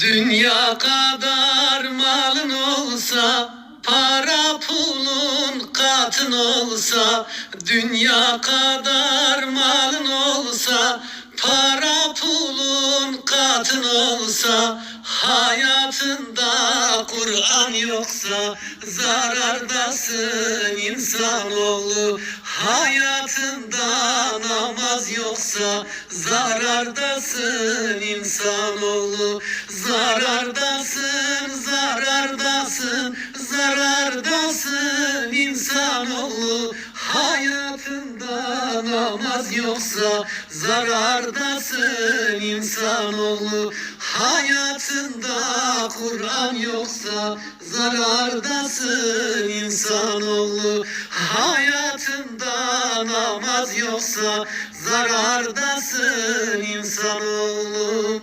Dünya kadar malın olsa Para pulun katın olsa Dünya kadar malın olsa Para pulun katın olsa Hayatında Kur'an yoksa Zarardasın insanoğlu Hayatında yoksa Zarardasın insanoğlu. Zarardasın, zarardasın Zarardasın insanoğlu. Hayatında namaz yoksa Zarardasın insanoğlu. Hayatında Kur'an yoksa Zarardasın insanoğlu. Hayatında namaz yoksa Zarardasın insanoğlu